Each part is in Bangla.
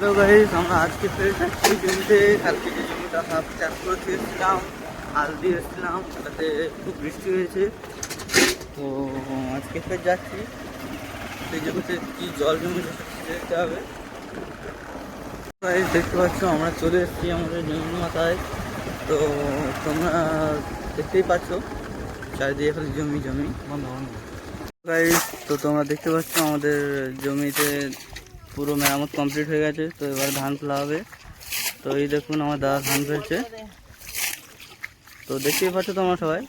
গাইস আমরা আজকে জমিতে কালকে যে জমিটা হাফ চাষ হাল দিয়ে এসেছিলাম তাতে খুব বৃষ্টি হয়েছে। তো আজকে ফের যাচ্ছি। সেই জমিতে কি জল দেখতে হবে। গাইস দেখতে পাচ্ছ আমরা চলে এসেছি আমাদের জমির মাথায়। তো তোমরা দেখতেই পাচ্ছ চারিদিকে খালি জমি জমি। গাইস তো তোমরা দেখতে পাচ্ছ আমাদের জমিতে পুরো মেরামত কমপ্লিট হয়ে গেছে, তো এবার ধান ফেলা হবে। তো এই দেখুন আমার দাদা ধান ফেলছে। তো দেখতেই পাচ্ছ তোমরা সবাই।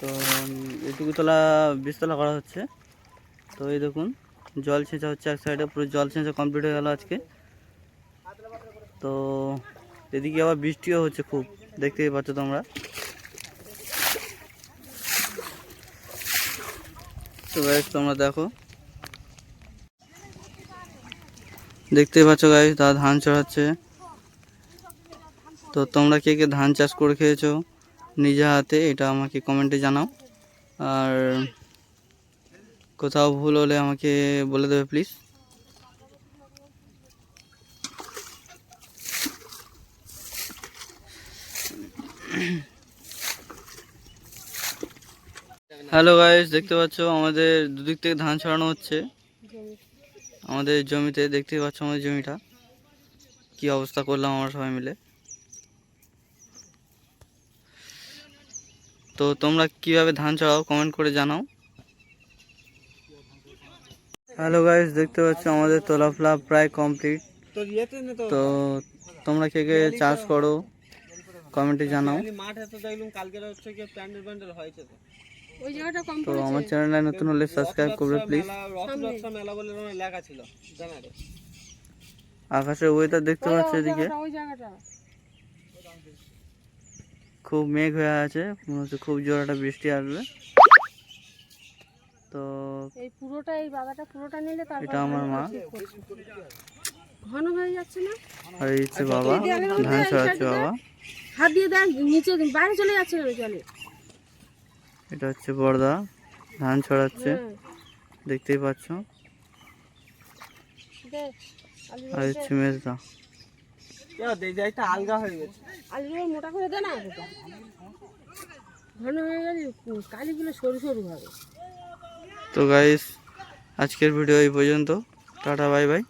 তো এটুকু তলা বীজতলা করা হচ্ছে। তো এই দেখুন, জল ছেঁচা হচ্ছে এক সাইডে পুরো জল ছেঁচা কমপ্লিট হয়ে গেল আজকে। তো, এদিকে আবার বৃষ্টিও হচ্ছে খুব, দেখতেই পাচ্ছ তোমরা। তো তোমরা দেখো। দেখতেই পাচ্ছ গাই তারা ধান চড়াচ্ছে। তো তোমরা কে কে ধান চাষ করে খেয়েছো, নিজে হাতে এটা আমাকে কমেন্টে জানাও। আর কোথাও ভুল হলে আমাকে বলে দেবে প্লিজ হ্যালো গাইস দেখতে পাচ্ছ, আমাদের দুদিক থেকে ধান ছড়ানো হচ্ছে। আমাদের জমিতে, দেখতেই পাচ্ছ আমাদের জমিটা। কি অবস্থা করলাম আমরা সবাই মিলে। তো তোমরা কীভাবে ধান চড়াও কমেন্ট করে জানাও। হ্যালো গাইস দেখতে পাচ্ছ আমাদের তোলা ফেলা প্রায় কমপ্লিট তো তোমরা কে কে চাষ করো কমেন্টে জানাও। দেখলাম কালকে হচ্ছে কি প্যান্ডেল প্যান্ডেল হয়েছে তো ওই জায়গাটা কম তো আমার চ্যানেলে নতুন হলে সাবস্ক্রাইব করবে প্লিজ আকাশের ওয়েদার দেখতে পাচ্ছ এদিকে? খুব মেঘ হয়ে আছে মনে হচ্ছে খুব জোর একটা বৃষ্টি আসবে। তো এই পুরোটা এই বাগাটা পুরোটা নিলে তারপর এটা আমার মা। ঘন। হয়ে যাচ্ছে না? আর এই বাবা ধান ছড়াচ্ছে বাবা। হাত দিয়ে দেখ নিচে বাইরে চলে যাচ্ছে জলে? এটা হচ্ছে বড়দা ধান ছড়াচ্ছে। দেখতেই পাচ্ছ? আর হচ্ছে মেজদা। আলগা হয়ে গেছে। আলুগুলো মোটা করে দে না। ঘন হয়ে গেলে কালিগুলো সরু সরু হবে। তো গাইস আজকের ভিডিও এই পর্যন্ত। Tata bye bye